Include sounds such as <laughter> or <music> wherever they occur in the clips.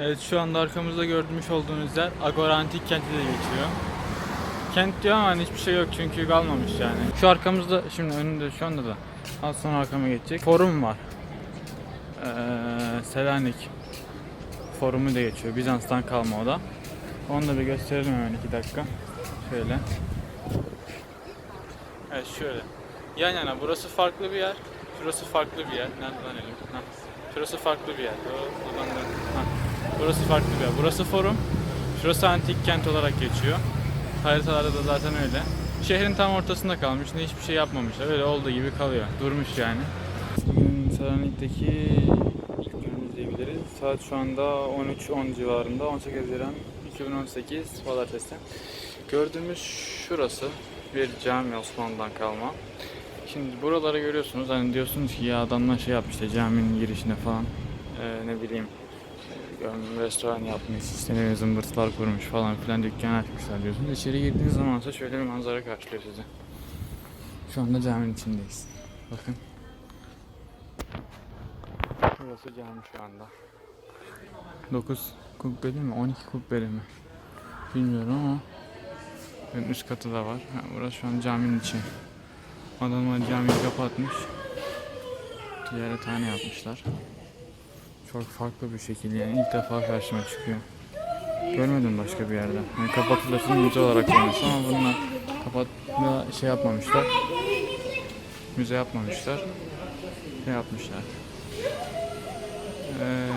Evet şu anda arkamızda gördüğümüz olduğunuz yer Agora Antik Kenti de geçiyor. Kent diyor ama hani hiçbir şey yok çünkü kalmamış yani. Şu arkamızda şimdi önünde şu anda da az sonra arkama geçecek. Forum var. Ee, Selanik forumu da geçiyor. Bizans'tan kalma o da. Onu da bir gösterelim hemen iki dakika. Şöyle. Evet şöyle. Yan yana burası farklı bir yer. Şurası farklı bir yer. Nereden elim? Ha. Şurası farklı bir yer. O, buradan da. Ha. Burası farklı bir yer. Burası forum. Şurası antik kent olarak geçiyor. Haritalarda da zaten öyle. Şehrin tam ortasında kalmış. Ne hiçbir şey yapmamışlar. Öyle olduğu gibi kalıyor. Durmuş yani. Bugün Selanik'teki ilk günümüz diyebiliriz. Saat şu anda 13.10 civarında. 18 Haziran 2018 Pazartesi. Gördüğümüz şurası bir cami Osmanlı'dan kalma. Şimdi buraları görüyorsunuz. Hani diyorsunuz ki ya adamlar şey yapmış işte caminin girişine falan ee, ne bileyim restoran yapmış, bileyim zımbırtılar kurmuş falan filan dükkan açmışlar diyorsunuz. İçeri girdiğiniz zaman ise şöyle bir manzara karşılıyor sizi. Şu anda caminin içindeyiz. Bakın. Burası cami şu anda. 9 kubbeli mi? 12 kubbeli mi? Bilmiyorum ama Ön üst katı da var. Ha, burası şu an caminin içi. Adamlar camiyi kapatmış. Diğer tane yapmışlar. Çok farklı bir şekil yani ilk defa karşıma çıkıyor. Görmedim başka bir yerde. Yani kapatılırsa müze olarak koymuş ama bunlar kapatma şey yapmamışlar. Müze yapmamışlar. Şey yapmışlar. Ee,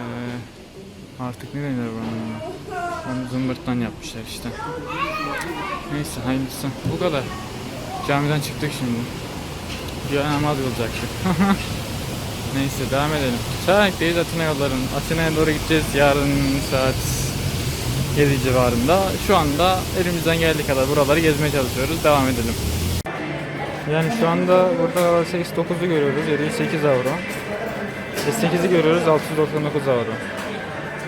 artık ne denir buna? Onu zımbırttan yapmışlar işte. Neyse hayırlısı. Bu kadar. Camiden çıktık şimdi. Bir namaz kılacaktık. <laughs> Neyse devam edelim. Selanik'teyiz Atina yolların. Atina'ya doğru gideceğiz yarın saat 7 civarında. Şu anda elimizden geldiği kadar buraları gezmeye çalışıyoruz. Devam edelim. Yani şu anda burada Galaxy S9'u görüyoruz. 708 avro. S8'i görüyoruz 699 avro.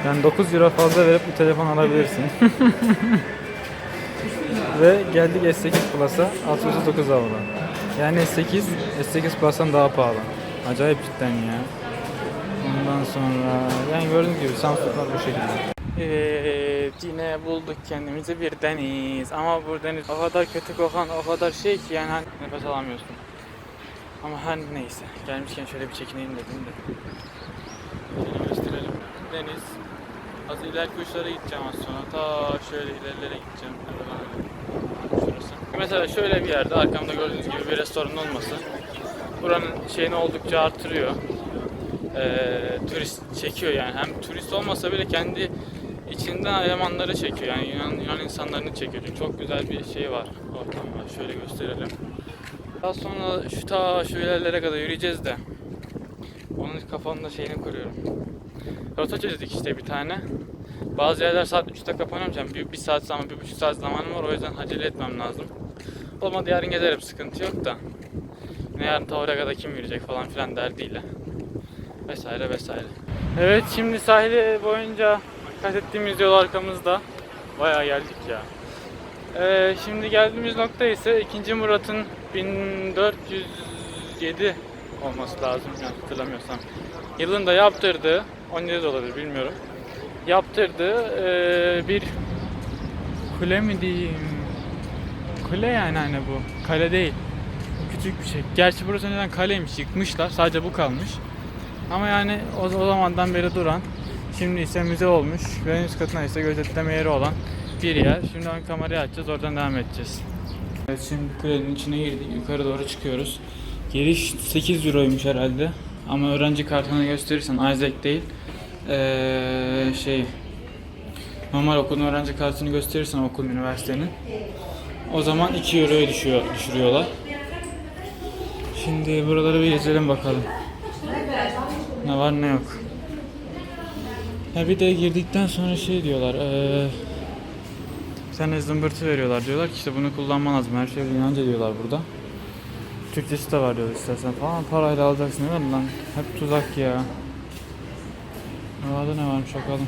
Yani 9 euro fazla verip bir telefon alabilirsin. <laughs> Ve geldik S8 Plus'a 609 avro. Yani S8, S8 Plus'tan daha pahalı. Acayip cidden ya. Ondan sonra yani gördüğünüz gibi Samsung'lar bu şekilde. Evet yine bulduk kendimizi bir deniz ama bu deniz o kadar kötü kokan o kadar şey ki yani hani nefes alamıyorsun. Ama her neyse gelmişken şöyle bir çekineyim dedim de. Şöyle gösterelim. Deniz. Az ileriki uçlara gideceğim az sonra. Ta şöyle ilerilere gideceğim. Şurası. Mesela şöyle bir yerde arkamda gördüğünüz gibi bir restoran olması buranın şeyini oldukça artırıyor. Ee, turist çekiyor yani. Hem turist olmasa bile kendi içinden elemanları çekiyor. Yani Yunan, Yunan insanlarını çekiyor. Çünkü çok güzel bir şey var. Ortam var. Şöyle gösterelim. Daha sonra şu ta şu ilerlere kadar yürüyeceğiz de onun kafamda şeyini kuruyorum. Rota çizdik işte bir tane. Bazı yerler saat 3'te kapanacağım. Bir, bir saat zaman, bir buçuk saat zamanım var. O yüzden acele etmem lazım. Olmadı yarın gezerim. Sıkıntı yok da. Ne yarın ta oraya kadar kim yürüyecek falan filan derdiyle. Vesaire vesaire. Evet şimdi sahili boyunca kat ettiğimiz yol arkamızda. Bayağı geldik ya. Ee, şimdi geldiğimiz nokta ise 2. Murat'ın 1407 olması lazım yani hatırlamıyorsam. Yılında yaptırdığı 17 de olabilir bilmiyorum. Yaptırdığı ee, bir kule mi diyeyim? Kule yani hani bu. Kale değil. Küçük bir şey. Gerçi burası önceden kaleymiş. Yıkmışlar. Sadece bu kalmış. Ama yani o, o zamandan beri duran. Şimdi ise müze olmuş. Ve en üst katına ise gözetleme yeri olan bir yer. Şimdi ön kamerayı açacağız. Oradan devam edeceğiz. Evet şimdi kulenin içine girdik. Yukarı doğru çıkıyoruz. Giriş 8 euroymuş herhalde. Ama öğrenci kartını gösterirsen Isaac değil. Ee, şey normal okulun öğrenci kartını gösterirsen okul üniversitenin o zaman 2 euroya düşüyor, düşürüyorlar. Şimdi buraları bir gezelim bakalım. Ne var ne yok. Ya bir de girdikten sonra şey diyorlar. Ee, bir tane zımbırtı veriyorlar. Diyorlar ki işte bunu kullanman lazım. Her şey Yunanca diyorlar burada. Türkçesi de var diyor istersen falan. Parayla alacaksın değil mi lan? Hep tuzak ya. Havada ne varmış bakalım.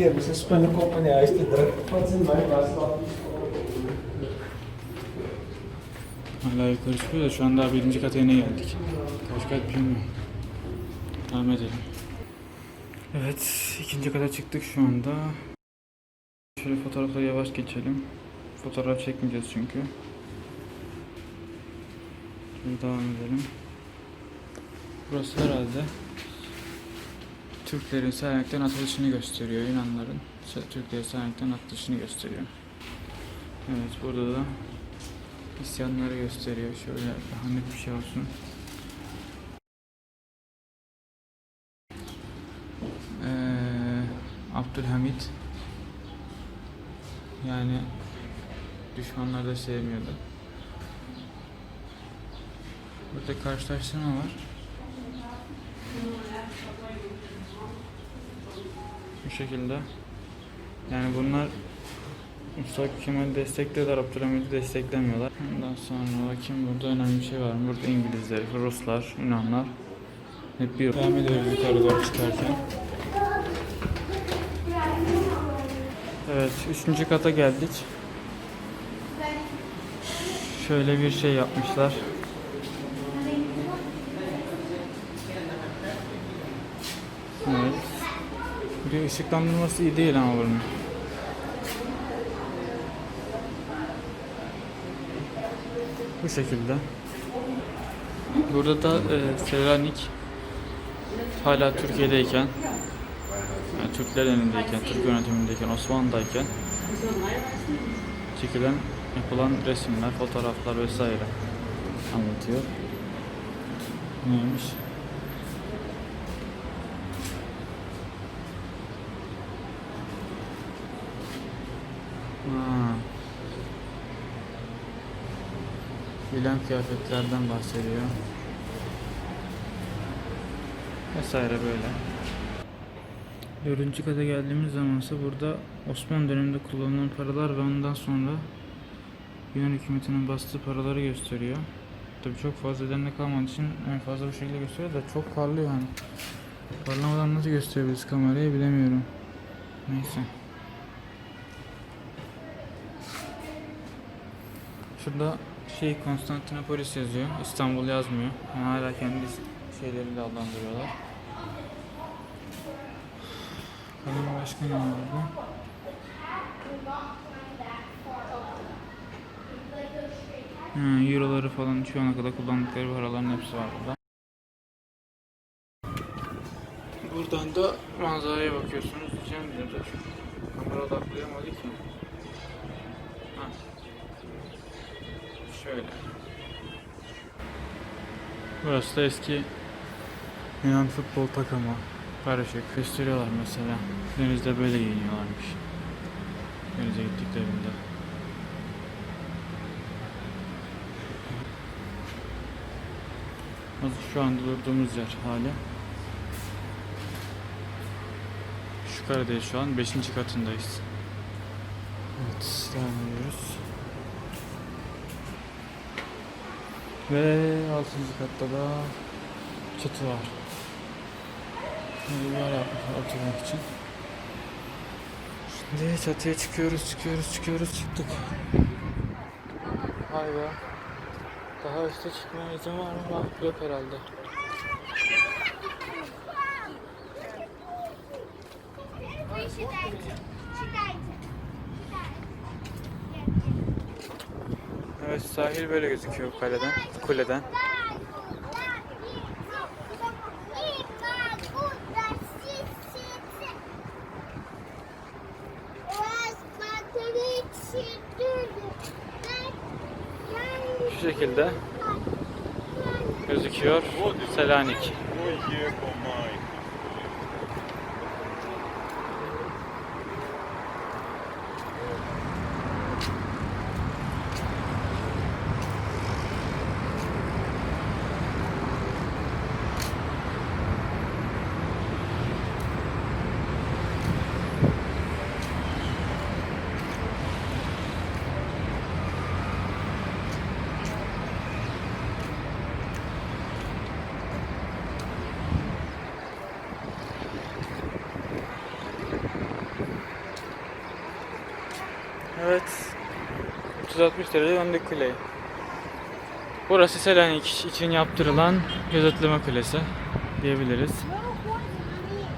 Keer. Dus een spinnekop in die huis te druk. Wat is in mijn wasbak? Hala yukarı çıkıyor da şu an daha birinci kata yeni geldik. Kaç kat bilmiyorum. Devam edelim. Evet, ikinci kata çıktık şu anda. Şöyle fotoğrafları yavaş geçelim. Fotoğraf çekmeyeceğiz çünkü. Şöyle devam edelim. Burası herhalde Türklerin Selanik'ten atılışını gösteriyor. Yunanların Türklerin Selanik'ten atılışını gösteriyor. Evet, burada da isyanları gösteriyor. Şöyle daha net bir şey olsun. Ee, Abdülhamit yani düşmanlar da sevmiyordu. Burada karşılaştırma var. Bu şekilde. Yani bunlar Mustafa Kemal'i desteklediler, Abdülhamit'i desteklemiyorlar. Ondan sonra bakayım burada önemli bir şey var mı? Burada İngilizler, Ruslar, Yunanlar. Hep bir devam ediyoruz yukarı doğru çıkarken. Evet, üçüncü kata geldik. Şöyle bir şey yapmışlar. Evet. Bir ışıklandırması iyi değil ama bunun. Bu şekilde. Burada da e, Selanik hala Türkiye'deyken yani Türkler elindeyken, Türk yönetimindeyken, Osmanlı'dayken çekilen yapılan resimler, fotoğraflar vesaire anlatıyor. Neymiş? Ha. Bilen kıyafetlerden bahsediyor. Vesaire böyle. Dördüncü kata geldiğimiz zaman ise burada Osmanlı döneminde kullanılan paralar ve ondan sonra Yunan hükümetinin bastığı paraları gösteriyor. Tabi çok fazla üzerinde kalmadığı için en fazla bu şekilde gösteriyor da çok parlıyor yani. Parlamadan nasıl gösterebiliriz kamerayı bilemiyorum. Neyse. Şurada şey Konstantinopolis yazıyor. İstanbul yazmıyor. Yani hala kendi şeyleriyle adlandırıyorlar. Bakalım başka ne var burada? Ha, Euroları falan şu ana kadar kullandıkları paraların hepsi var burada. Buradan da manzaraya bakıyorsunuz diyeceğim dur. Kamera odaklayamadı ki. Ha. Şöyle. Burası da eski Yunan futbol takımı. Karışık. Gösteriyorlar mesela. Denizde böyle giyiniyorlarmış. Denize gittiklerinde. Şu anda durduğumuz yer hali. Şu karedeyiz şu an. 5. katındayız. Evet, devam ediyoruz. Ve 6. katta da çatı var. Yapmışlar oturmak için. Şimdi çatıya çıkıyoruz, çıkıyoruz, çıkıyoruz, çıktık. Be. Daha üste çıkmaya izin var mı? Yok herhalde. Sahil böyle gözüküyor kaleden, kuleden. Şu şekilde gözüküyor Selanik. 360 derece döndük kuleyi. Burası Selanik için yaptırılan gözetleme kulesi diyebiliriz.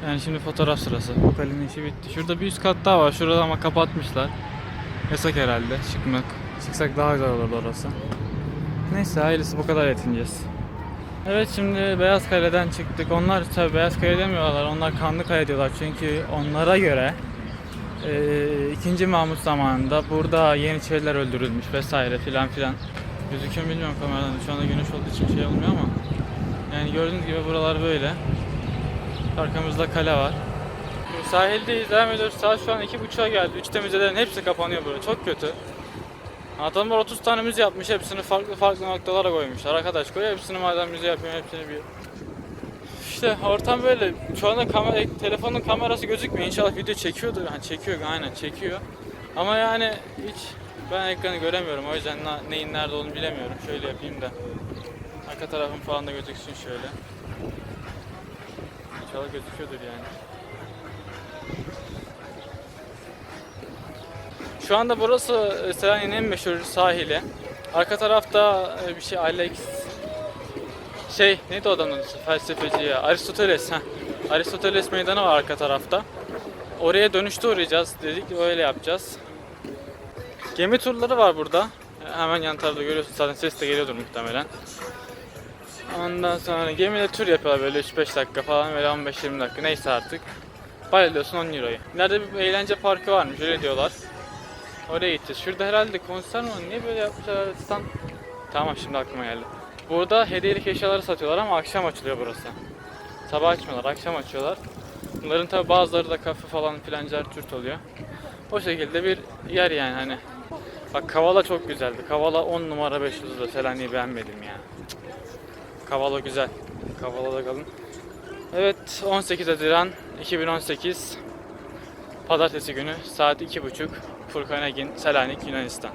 Yani şimdi fotoğraf sırası. Bu kalenin işi bitti. Şurada bir üst kat daha var. Şurada ama kapatmışlar. Yasak herhalde çıkmak. Çıksak daha güzel olurdu orası. Neyse hayırlısı bu kadar yetineceğiz. Evet şimdi Beyaz Kale'den çıktık. Onlar tabi Beyaz Kale demiyorlar. Onlar Kanlı Kale diyorlar. Çünkü onlara göre e, 2. Mahmut zamanında burada Yeniçeriler öldürülmüş vesaire filan filan. Gözüküyor bilmiyorum kameradan. Şu anda güneş olduğu için şey olmuyor ama. Yani gördüğünüz gibi buralar böyle. Arkamızda kale var. Sahildeyiz devam ediyoruz. Saat şu an 2.30'a geldi. 3'te müzelerin hepsi kapanıyor burada. Çok kötü. Adamlar 30 tane müze yapmış. Hepsini farklı farklı noktalara koymuşlar. Arkadaş koy hepsini madem müze yapıyor hepsini bir işte ortam böyle. Şu anda kamera, telefonun kamerası gözükmüyor. İnşallah video çekiyordur. Ha, çekiyor aynen çekiyor. Ama yani hiç ben ekranı göremiyorum. O yüzden neyin nerede olduğunu bilemiyorum. Şöyle yapayım da. Arka tarafım falan da gözüksün şöyle. İnşallah gözüküyordur yani. Şu anda burası e, Selanik'in en meşhur sahili. Arka tarafta e, bir şey Alex şey neydi o adamın felsefeci ya Aristoteles ha. Aristoteles meydanı var arka tarafta. Oraya dönüşte uğrayacağız dedik öyle yapacağız. Gemi turları var burada. Hemen yan tarafta görüyorsun zaten ses de geliyordur muhtemelen. Ondan sonra gemide tur yapıyorlar böyle 3-5 dakika falan böyle 15-20 dakika neyse artık. Bayılıyorsun 10 euroyu. Nerede bir eğlence parkı varmış öyle diyorlar. Oraya gideceğiz. Şurada herhalde konser mi? Niye böyle yapmışlar stand? Tamam şimdi aklıma geldi. Burada hediyelik eşyaları satıyorlar ama akşam açılıyor burası. Sabah açmıyorlar, akşam açıyorlar. Bunların tabi bazıları da kafe falan filancar Türk oluyor. O şekilde bir yer yani hani. Bak Kavala çok güzeldi. Kavala 10 numara 500 da Selanik'i beğenmedim ya. Kavala güzel. Kavala'da kalın. Evet 18 Haziran 2018 Pazartesi günü saat 2.30 Furkan Egin, Selanik, Yunanistan.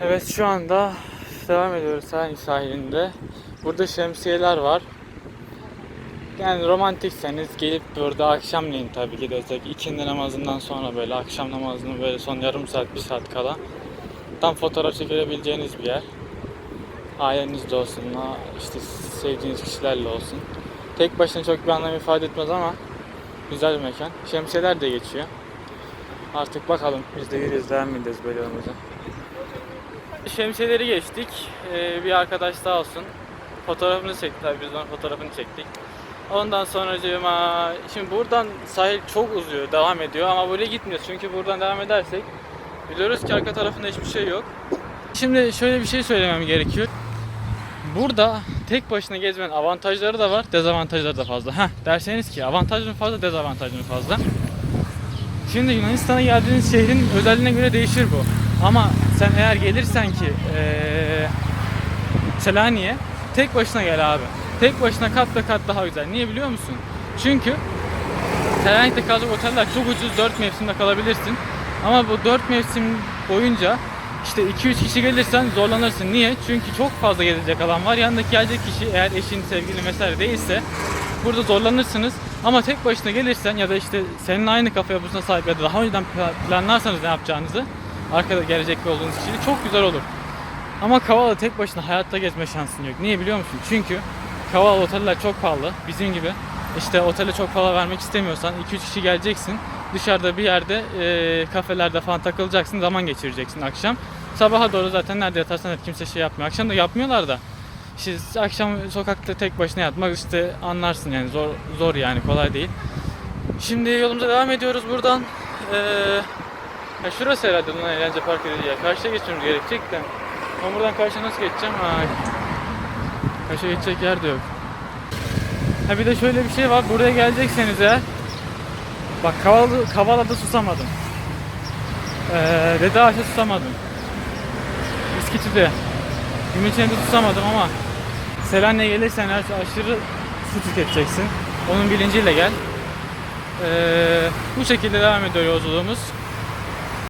Evet şu anda devam ediyoruz Selanik sahilinde. Burada şemsiyeler var. Yani romantikseniz gelip burada akşamleyin tabii ki de özellikle ikindi namazından sonra böyle akşam namazını böyle son yarım saat bir saat kala tam fotoğraf çekebileceğiniz bir yer. Ailenizle olsun, işte sevdiğiniz kişilerle olsun. Tek başına çok bir anlam ifade etmez ama güzel bir mekan. Şemsiyeler de geçiyor. Artık bakalım biz de yürüyüz devam edeceğiz böyle yolumuza. Şemsiyeleri geçtik. Ee, bir arkadaş sağ olsun. Fotoğrafını çekti tabii biz onun fotoğrafını çektik. Ondan sonra şimdi buradan sahil çok uzuyor, devam ediyor ama böyle gitmiyoruz çünkü buradan devam edersek biliyoruz ki arka tarafında hiçbir şey yok. Şimdi şöyle bir şey söylemem gerekiyor. Burada tek başına gezmenin avantajları da var, dezavantajları da fazla. Heh, derseniz ki avantajı mı fazla, dezavantajı mı fazla? Şimdi Yunanistan'a geldiğiniz şehrin özelliğine göre değişir bu. Ama sen eğer gelirsen ki eee Selanik'e tek başına gel abi. Tek başına kat ve kat daha güzel. Niye biliyor musun? Çünkü Selanik'te kalacak oteller çok ucuz 4 mevsimde kalabilirsin. Ama bu 4 mevsim boyunca işte 2-3 kişi gelirsen zorlanırsın. Niye? Çünkü çok fazla gelecek alan var. Yanındaki gelecek kişi eğer eşin, sevgilin vesaire değilse burada zorlanırsınız. Ama tek başına gelirsen ya da işte senin aynı kafa yapısına sahip ya da daha önceden pla- planlarsanız ne yapacağınızı arkada gelecek olduğunuz kişiyle çok güzel olur. Ama Kavala tek başına hayatta gezme şansın yok. Niye biliyor musun? Çünkü Kavala oteller çok pahalı. Bizim gibi işte otele çok para vermek istemiyorsan 2-3 kişi geleceksin. Dışarıda bir yerde e, kafelerde falan takılacaksın. Zaman geçireceksin akşam. Sabaha doğru zaten nerede yatarsan yat kimse şey yapmıyor. Akşam da yapmıyorlar da. İşte akşam sokakta tek başına yatmak işte anlarsın yani zor zor yani kolay değil. Şimdi yolumuza devam ediyoruz buradan. Ee, ya şurası herhalde lan eğlence parkı dedi ya. Karşıya geçmemiz gerekecek de. Ben buradan karşıya nasıl geçeceğim? Ha. Karşıya geçecek yer de yok. Ha bir de şöyle bir şey var. Buraya gelecekseniz eğer Bak Kavala, Kavala'da susamadım. Ee, Dede Ağaç'ta susamadım. İskiti'de. Gümüşhane'de susamadım ama Selanik'e gelirsen eğer aşırı su tüketeceksin. Onun bilinciyle gel. Ee, bu şekilde devam ediyor yolculuğumuz.